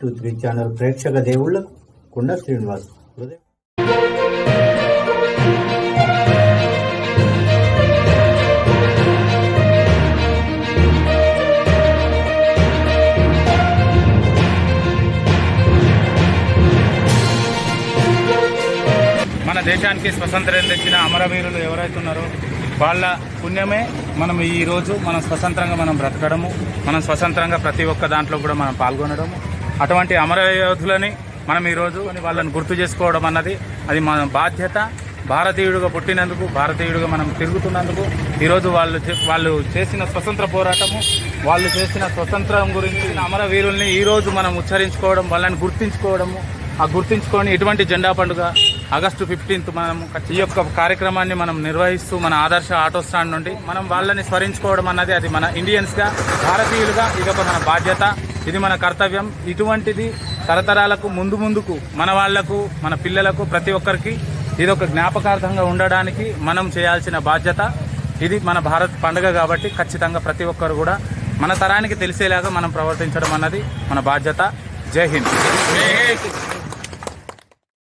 Three channel ప్రేక్షక దేవుళ్ళకు కుండ శ్రీనివాస్ మన దేశానికి స్వతంత్రం తెచ్చిన అమరవీరులు ఎవరైతే ఉన్నారో వాళ్ళ పుణ్యమే మనం ఈరోజు మనం స్వతంత్రంగా మనం బ్రతకడము మనం స్వతంత్రంగా ప్రతి ఒక్క దాంట్లో కూడా మనం పాల్గొనడము. అటువంటి అమర యోధులని మనం ఈరోజు వాళ్ళని గుర్తు చేసుకోవడం అన్నది అది మన బాధ్యత. భారతీయుడిగా పుట్టినందుకు భారతీయుడిగా మనం తిరుగుతున్నందుకు ఈరోజు వాళ్ళు చే- వాళ్ళు చేసిన స్వతంత్ర పోరాటము వాళ్ళు చేసిన స్వతంత్రం గురించి అమరవీరుల్ని ఈరోజు మనం ఉచ్చరించుకోవడం వాళ్ళని గుర్తించుకోవడము ఆ గుర్తించుకొని ఇటువంటి జెండా పండుగ ఆగస్టు ఫిఫ్టీన్త్ మనం ఈ యొక్క కార్యక్రమాన్ని మనం నిర్వహిస్తూ మన ఆదర్శ ఆటో స్టాండ్ నుండి మనం వాళ్ళని స్మరించుకోవడం అన్నది అది మన ఇండియన్స్గా భారతీయులుగా ఇదొక మన బాధ్యత. ఇది మన కర్తవ్యం. ఇటువంటిది తరతరాలకు ముందు ముందుకు మన వాళ్ళకు మన పిల్లలకు ప్రతి ఒక్కరికి ఇది ఒక జ్ఞాపకార్థంగా ఉండడానికి మనం చేయాల్సిన బాధ్యత. ఇది మన భారత్ పండుగ కాబట్టి ఖచ్చితంగా ప్రతి ఒక్కరు కూడా మన తరానికి తెలిసేలాగా మనం ప్రవర్తించడం అన్నది మన బాధ్యత. జై హింద్.